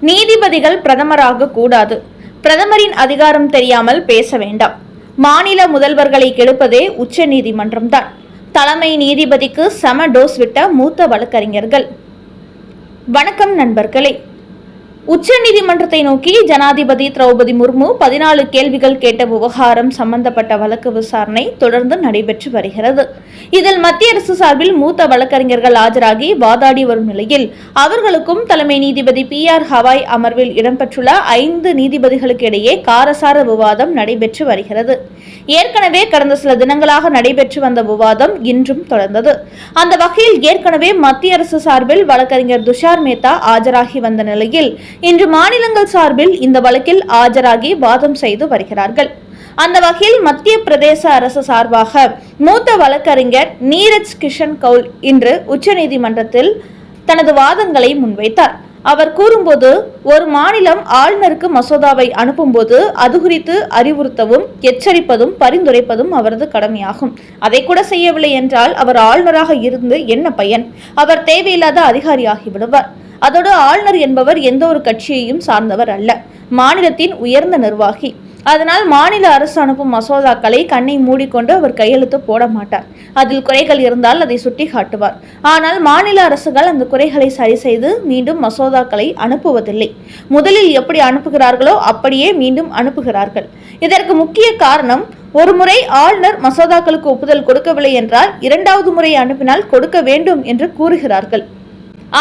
நீதிபதிகள் பிரதமராக கூடாது. பிரதமரின் அதிகாரம் தெரியாமல் பேச வேண்டாம். மாநில முதல்வர்களை கெடுப்பதே உச்ச நீதிமன்றம்தான். தலைமை நீதிபதிக்கு சம டோஸ் விட்ட மூத்த வழக்கறிஞர்கள். வணக்கம் நண்பர்களே. உச்சநீதிமன்றத்தை நோக்கி ஜனாதிபதி திரௌபதி முர்மு பதினாலு கேள்விகள் கேட்ட விவகாரம் சம்பந்தப்பட்ட வழக்கு விசாரணை தொடர்ந்து நடைபெற்று வருகிறது. இதில் மத்திய அரசு சார்பில் மூத்த வழக்கறிஞர்கள் ஆஜராகி வாதாடி வரும் நிலையில் அவர்களுக்கும் தலைமை நீதிபதி பி ஆர் ஹவாய் அமர்வில் இடம்பெற்றுள்ள ஐந்து நீதிபதிகளுக்கு இடையே காரசார விவாதம் நடைபெற்று வருகிறது. ஏற்கனவே கடந்த சில தினங்களாக நடைபெற்று வந்த விவாதம் இன்றும் தொடர்ந்தது. அந்த வகையில் ஏற்கனவே மத்திய அரசு சார்பில் வழக்கறிஞர் துஷார் மேத்தா ஆஜராகி வந்த நிலையில் இன்று மாநிலங்கள் சார்பில் இந்த வழக்கில் ஆஜராகி வாதம் செய்து வருகிறார்கள். அந்த வகையில் மத்திய பிரதேச அரசு சார்பாக மூத்த வழக்கறிஞர் நீரஜ் கிஷன் கவுல் இன்று உச்சநீதிமன்றத்தில் தனது வாதங்களை முன்வைத்தார். அவர் கூறும்போது ஒரு மாநிலம் ஆளுநருக்கு மசோதாவை அனுப்பும்போது அது குறித்து அறிவுறுத்தவும் எச்சரிப்பதும் பரிந்துரைப்பதும் அவரது கடமையாகும். அதை கூட செய்யவில்லை என்றால் அவர் ஆளுநராக இருந்து என்ன பயன்? அவர் தேவையில்லாத அதிகாரியாகி விடுவார். அதோடு ஆளுநர் என்பவர் எந்த ஒரு கட்சியையும் சார்ந்தவர் அல்ல. மாநிலத்தின் உயர்ந்த நிர்வாகி. அதனால் மாநில அரசு அனுப்பும் மசோதாக்களை கண்ணை மூடிக்கொண்டு அவர் கையெழுத்து போட மாட்டார். அதில் குறைகள் இருந்தால் அதை சுட்டி காட்டுவார் ஆனால் மாநில அரசுகள் அந்த குறைகளை சரி செய்து மீண்டும் மசோதாக்களை அனுப்புவதில்லை. முதலில் எப்படி அனுப்புகிறார்களோ அப்படியே மீண்டும் அனுப்புகிறார்கள். இதற்கு முக்கிய காரணம் ஒரு முறை ஆளுநர் மசோதாக்களுக்கு ஒப்புதல் கொடுக்கவில்லை என்றால் இரண்டாவது முறை அனுப்பினால் கொடுக்க வேண்டும் என்று கூறுகிறார்கள்.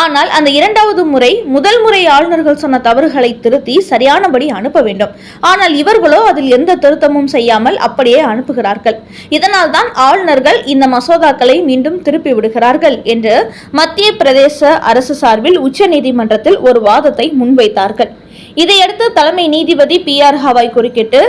ஆனால் அந்த இரண்டாவது முறை முதல் முறை ஆளுநர்கள் சொன்ன தவறுகளை திருத்தி சரியானபடி அனுப்ப வேண்டும். ஆனால் இவர்களோ அதில் எந்த திருத்தமும் செய்யாமல் அப்படியே அனுப்புகிறார்கள். இதனால் தான் ஆளுநர்கள் இந்த மசோதாக்களை மீண்டும் திருப்பி விடுகிறார்கள் என்று மத்திய பிரதேச அரசு சார்பில் உச்சநீதிமன்றத்தில் ஒரு வாதத்தை முன்வைத்தார்கள். இதையடுத்து தலைமை நீதிபதி பி ஆர் ஹவாய் குறுக்கிட்டு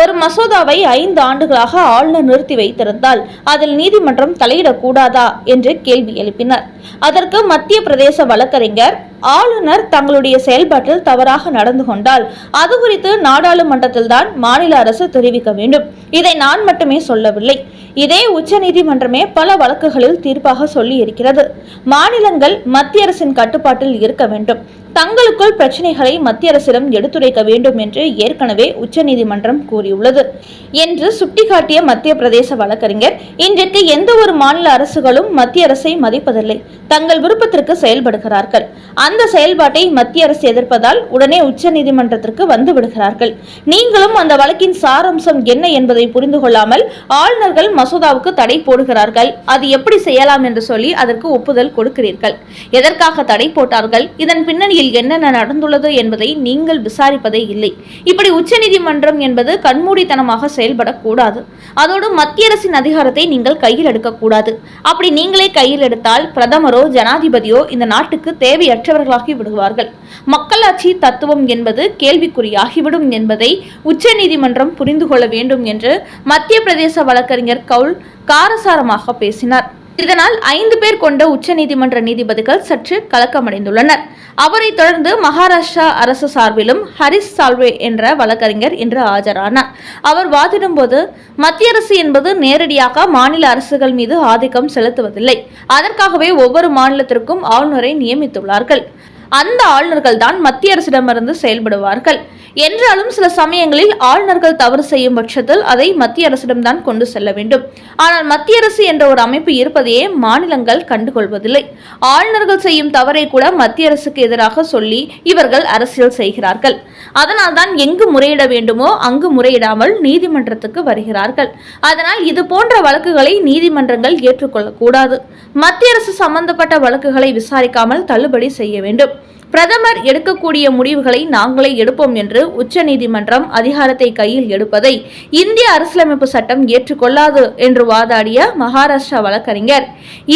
ஒரு மசோதாவை ஐந்து ஆண்டுகளாக ஆளுநர் நிறுத்தி வைத்திருந்தால் அதில் நீதிமன்றம் தலையிடக்கூடாதா என்று கேள்வி எழுப்பினர். அதற்கு மத்திய பிரதேச வழக்கறிஞர் ஆளுநர் தங்களுடைய செயல்பாட்டில் தவறாக நடந்து கொண்டால் அது குறித்து நாடாளுமன்றத்தில்தான் மாநில அரசு தெரிவிக்க வேண்டும். இதை நான் மட்டுமே சொல்லவில்லை. இதே உச்சநீதிமன்றமே பல வழக்குகளில் தீர்ப்பாக சொல்லி இருக்கிறது மாநிலங்கள் மத்திய அரசின் கட்டுப்பாட்டில் இருக்க வேண்டும். தங்களுக்குள் பிரச்சனைகளை மத்திய அரசிடம் எடுத்துரைக்க வேண்டும் என்று ஏற்கனவே உச்சநீதிமன்றம் கூறி கூறியுள்ளது. என்று சுட்டிக்காட்டிய மத்திய பிரதேச வழக்கறிஞர் இன்றைக்கு எந்த ஒரு மாநில அரசுகளும் மத்திய அரசை மதிப்பதில்லை. தங்கள் விருப்பத்திற்கு செயல்படுகிறார்கள். அந்த செயல்பாட்டை மத்திய அரசு எதிர்ப்பதால் உடனே உச்சநீதிமன்றத்திற்கு வந்து விடுகிறார்கள். நீங்களும் அந்த வழக்கின் சாரம்சம் என்ன என்பதை புரிந்து கொள்ளாமல் ஆளுநர்கள் மசோதாவுக்கு தடை போடுகிறார்கள். அது எப்படி செய்யலாம் என்று சொல்லி அதற்கு ஒப்புதல் கொடுக்கிறீர்கள். எதற்காக தடை போட்டார்கள்? இதன் பின்னணியில் என்னென்ன நடந்துள்ளது என்பதை நீங்கள் விசாரிப்பதே இல்லை. இப்படி உச்சநீதிமன்றம் என்பது கண்மூடித்தனமாக செயல்படக்கூடாது. அதோடு மத்திய அரசின் அதிகாரத்தை நீங்கள் கையில் எடுக்கக்கூடாது. அப்படி நீங்களே கையில் எடுத்தால் பிரதமரோ ஜனாதிபதியோ இந்த நாட்டுக்கு தேவையற்றவர்களாகி விடுவார்கள். மக்களாட்சி தத்துவம் என்பது கேள்விக்குறியாகிவிடும் என்பதை உச்சநீதிமன்றம் புரிந்து கொள்ள வேண்டும் என்று மத்திய பிரதேச வழக்கறிஞர் கவுல் காரசாரமாக பேசினார். இதனால் ஐந்து பேர் கொண்ட உச்சநீதிமன்ற நீதிபதிகள் சற்று கலக்கமடைந்துள்ளனர். அவரை தொடர்ந்து மகாராஷ்டிரா அரசு சார்பிலும் ஹரிஸ் சால்வே என்ற வழக்கறிஞர் இன்று ஆஜரானார். அவர் வாதிடும்போது மத்திய அரசு என்பது நேரடியாக மாநில அரசுகள் மீது ஆதிக்கம் செலுத்துவதில்லை. அதற்காகவே ஒவ்வொரு மாநிலத்திற்கும் ஆளுநரை நியமித்துள்ளார்கள். அந்த ஆளுநர்கள் தான் மத்திய அரசிடமிருந்து செயல்படுவார்கள். என்றாலும் சில சமயங்களில் ஆளுநர்கள் தவறு செய்யும் பட்சத்தில் அதை மத்திய அரசிடம்தான் கொண்டு செல்ல வேண்டும். ஆனால் மத்திய அரசு என்ற ஒரு அமைப்பு இருப்பதையே மாநிலங்கள் கண்டுகொள்வதில்லை. ஆளுநர்கள் செய்யும் தவறை கூட மத்திய அரசுக்கு எதிராக சொல்லி இவர்கள் அரசியல் செய்கிறார்கள். அதனால்தான் எங்கு முறையிட வேண்டுமோ அங்கு முறையிடாமல் நீதிமன்றத்துக்கு வருகிறார்கள். அதனால் இது போன்ற வழக்குகளை நீதிமன்றங்கள் ஏற்றுக்கொள்ளக்கூடாது. மத்திய அரசு சம்பந்தப்பட்ட வழக்குகளை விசாரிக்காமல் தள்ளுபடி செய்ய வேண்டும். பிரதமர் எடுக்கக்கூடிய முடிவுகளை நாங்களே எடுப்போம் என்று உச்சநீதிமன்றம் அதிகாரத்தை கையில் எடுப்பதை இந்திய அரசியலமைப்பு சட்டம் ஏற்றுக்கொள்ளாது என்று வாதாடிய மகாராஷ்டிரா வழக்கறிஞர்.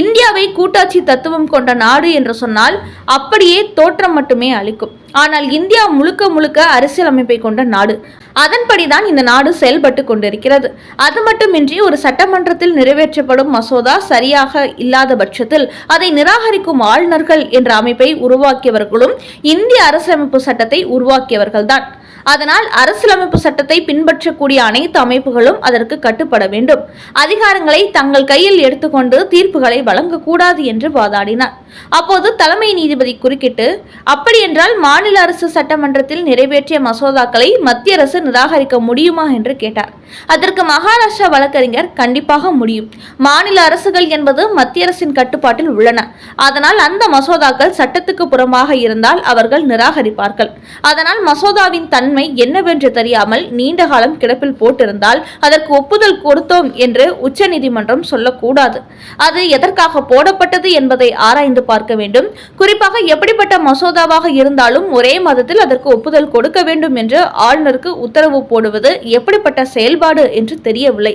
இந்தியாவை கூட்டாட்சி தத்துவம் கொண்ட நாடு என்று சொன்னால் அப்படியே தோற்றம் மட்டுமே அளிக்கும். ஆனால் இந்தியா முழுக்க முழுக்க அரசியலமைப்பை கொண்ட நாடு. அதன்படிதான் இந்த நாடு செயல்பட்டு கொண்டிருக்கிறது. அது மட்டுமின்றி ஒரு சட்டமன்றத்தில் நிறைவேற்றப்படும் மசோதா சரியாக இல்லாத பட்சத்தில் அதை நிராகரிக்கும் ஆளுநர்கள் என்ற அமைப்பை உருவாக்கியவர்களும் இந்திய அரசியலமைப்பு சட்டத்தை உருவாக்கியவர்கள்தான். அதனால் அரசியலமைப்பு சட்டத்தை பின்பற்றக்கூடிய அனைத்து அமைப்புகளும் அதற்கு கட்டுப்பட வேண்டும். அதிகாரங்களை தங்கள் கையில் எடுத்துக்கொண்டு தீர்ப்புகளை வழங்கக்கூடாது என்று வாதாடினார். அப்போது தலைமை நீதிபதி குறுக்கிட்டு அப்படியென்றால் மாநில அரசு சட்டமன்றத்தில் நிறைவேற்றிய மசோதாக்களை மத்திய அரசு நிராகரிக்க முடியுமா? என்று கேட்டார். அதற்கு மகாராஷ்டிரா வழக்கறிஞர் கண்டிப்பாக முடியும். மாநில அரசுகள் என்பது மத்திய அரசின் கட்டுப்பாட்டில் உள்ளன. அதனால் அந்த மசோதாக்கள் சட்டத்துக்கு புறமாக இருந்தால் அவர்கள் நிராகரிப்பார்கள். அதனால் மசோதாவின் தன்மை என்னவென்று தெரியாமல் நீண்ட காலம் கிடப்பில் போட்டிருந்தால் அதற்கு ஒப்புதல் கொடுத்தோம் என்று உச்சநீதிமன்றம் சொல்லக்கூடாது. அது எதற்காக போடப்பட்டது என்பதை ஆராய்ந்து பார்க்க வேண்டும். குறிப்பாக எப்படிப்பட்ட மசோதாவாக இருந்தாலும் ஒரே மாதத்தில் அதற்கு ஒப்புதல் கொடுக்க வேண்டும் என்று ஆளுநருக்கு உத்தரவு போடுவது எப்படிப்பட்ட செயல்பாடு என்று தெரியவில்லை.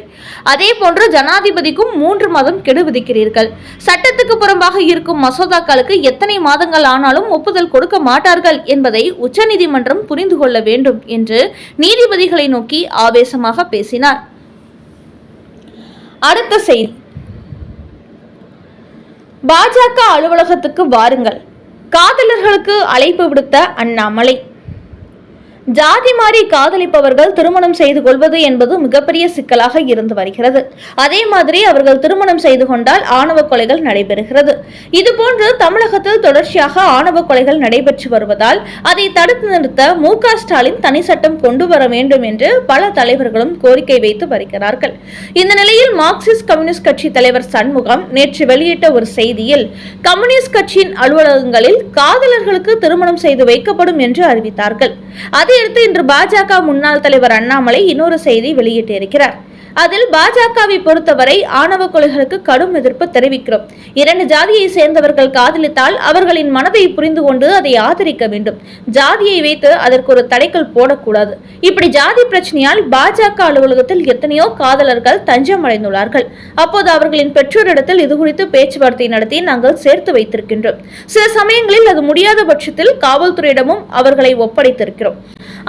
அதே போன்று ஜனாதிபதிக்கும் மூன்று மாதம் கெடு விதிக்கிறீர்கள். சட்டத்துக்கு புறம்பாக இருக்கும் மசோதாக்களுக்கு எத்தனை மாதங்கள் ஆனாலும் ஒப்புதல் கொடுக்க மாட்டார்கள் என்பதை உச்சநீதிமன்றம் புரிந்து கொள்ள வேண்டும். என்று நீதிபதிகளை நோக்கி ஆவேசமாக பேசினார். அடுத்த செய்தி. பாஜக அலுவலகத்துக்கு வாருங்கள். காதலர்களுக்கு அழைப்பு விடுத்த அண்ணாமலை. ஜாதி மாறி காதலிப்பவர்கள் திருமணம் செய்து கொள்வது என்பது மிகப்பெரிய சிக்கலாக இருந்து வருகிறது. அதே மாதிரி அவர்கள் திருமணம் செய்து கொண்டால் ஆணவ கொலைகள் நடைபெறுகிறது. இதுபோன்று தமிழகத்தில் தொடர்ச்சியாக ஆணவ கொலைகள் நடைபெற்று வருவதால் அதை தடுத்து நிறுத்த மு ஸ்டாலின் தனி சட்டம் கொண்டு வர வேண்டும் என்று பல தலைவர்களும் கோரிக்கை வைத்து வருகிறார்கள். இந்த நிலையில் மார்க்சிஸ்ட் கம்யூனிஸ்ட் கட்சி தலைவர் சண்முகம் நேற்று வெளியிட்ட ஒரு செய்தியில் கம்யூனிஸ்ட் கட்சியின் அலுவலகங்களில் காதலர்களுக்கு திருமணம் செய்து வைக்கப்படும் என்று அறிவித்தார்கள். அதே இதையடுத்து இன்று பாஜக முன்னாள் தலைவர் அண்ணாமலை இன்னொரு செய்தி வெளியிட்டிருக்கிறார். அதில் பாஜகவை பொறுத்தவரை ஆணவ கொலைகளுக்கு கடும் எதிர்ப்பு தெரிவிக்கிறோம். இரண்டு ஜாதியை சேர்ந்தவர்கள் காதலித்தால் அவர்களின் மனதை புரிந்து கொண்டு அதை ஆதரிக்க வேண்டும். ஜாதியை வைத்து அதற்கு ஒரு தடைக்கல் போடக்கூடாது. இப்படி ஜாதி பிரச்சனையால் பாஜக அலுவலகத்தில் எத்தனையோ காதலர்கள் தஞ்சம் அடைந்துள்ளார்கள் அப்போது அவர்களின் பெற்றோரிடத்தில் இது குறித்து பேச்சுவார்த்தை நடத்தி நாங்கள் சேர்த்து வைத்திருக்கின்றோம். சில சமயங்களில் அது முடியாத பட்சத்தில் காவல்துறையிடமும் அவர்களை ஒப்படைத்திருக்கிறோம்.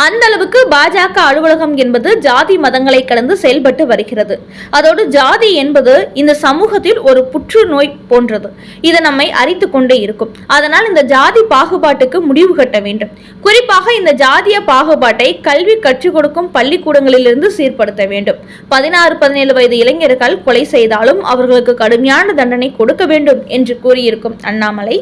அந்த அளவுக்கு பாஜக அலுவலகம் என்பது ஜாதி மதங்களை கடந்து செயல்பட்டு வருகிறது. அதோடு ஜாதி என்பது இந்த சமூகத்தில் ஒரு புற்றுநோய் போன்றது. இது நம்மை அரித்து கொண்டே இருக்கும். அதனால் இந்த ஜாதி பாகுபாட்டுக்கு முடிவு கட்ட வேண்டும். குறிப்பாக இந்த ஜாதிய பாகுபாட்டை கல்வி கற்றுக் கொடுக்கும் பள்ளிக்கூடங்களிலிருந்து சீர்படுத்த வேண்டும். பதினாறு பதினேழு வயது இளைஞர்கள் கொலை செய்தாலும் அவர்களுக்கு கடுமையான தண்டனை கொடுக்க வேண்டும் என்று கூறியிருக்கும் அண்ணாமலை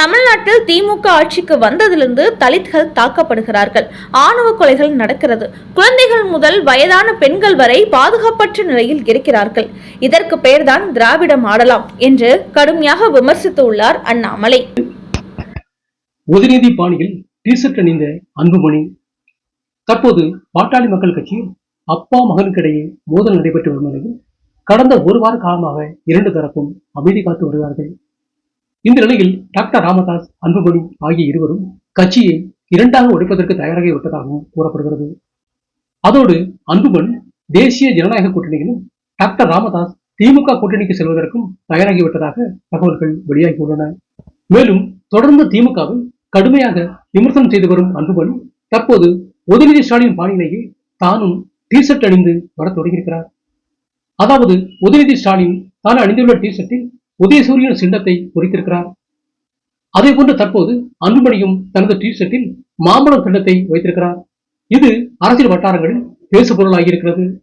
தமிழ்நாட்டில் திமுக ஆட்சிக்கு வந்ததிலிருந்து தலித்கள் தாக்கப்படுகிறார்கள். ஆணவ கொலைகள் நடக்கிறது. குழந்தைகள் முதல் வயதான பெண்கள் வரை பாதுகாப்பு பாதுகாப்பற்ற நிலையில் இருக்கிறார்கள். இதற்கு பெயர்தான் திராவிடம் ஆடலாம் என்று கடுமையாக விமர்சித்துள்ளார் அண்ணாமலை. உதயநிதி பாணியில் டீசர்ட் அணிந்த அன்புமணி தற்போது பாட்டாளி மக்கள் கட்சியில் அப்பா மகனுக்கிடையே மோதல் நடைபெற்று வரும் நிலையில் கடந்த ஒரு வார காலமாக இரண்டு தரப்பும் அமைதி காத்து வருகிறார்கள். இந்த நிலையில் டாக்டர் ராமதாஸ் அன்புமணி ஆகிய இருவரும் கட்சியை இரண்டாக உடைப்பதற்கு தயாராகி விட்டதாகவும் கூறப்படுகிறது. அதோடு அன்புமணி தேசிய ஜனநாயக கூட்டணியிலும் டாக்டர் ராமதாஸ் திமுக கூட்டணிக்கு செல்வதற்கும் தயாராகிவிட்டதாக தகவல்கள் வெளியாகியுள்ளன. மேலும் தொடர்ந்து திமுகவை கடுமையாக விமர்சனம் செய்து வரும் அன்புமணி தற்போது உதயநிதி ஸ்டாலின் பாணியிலேயே தானும் டிஷர்ட் அணிந்து வர தொடங்கியிருக்கிறார். அதாவது உதயநிதி ஸ்டாலின் தான் அணிந்துள்ள டிஷர்ட்டில் உதயசூரியன் சின்னத்தை பொறித்திருக்கிறார். அதே போன்று தற்போது அன்புமணியும் தனது டிஷர்ட்டில் மாம்பழம் சின்னத்தை வைத்திருக்கிறார். இது அரசியல் வட்டாரங்களில் பேசுபொருளாகியிருக்கிறது.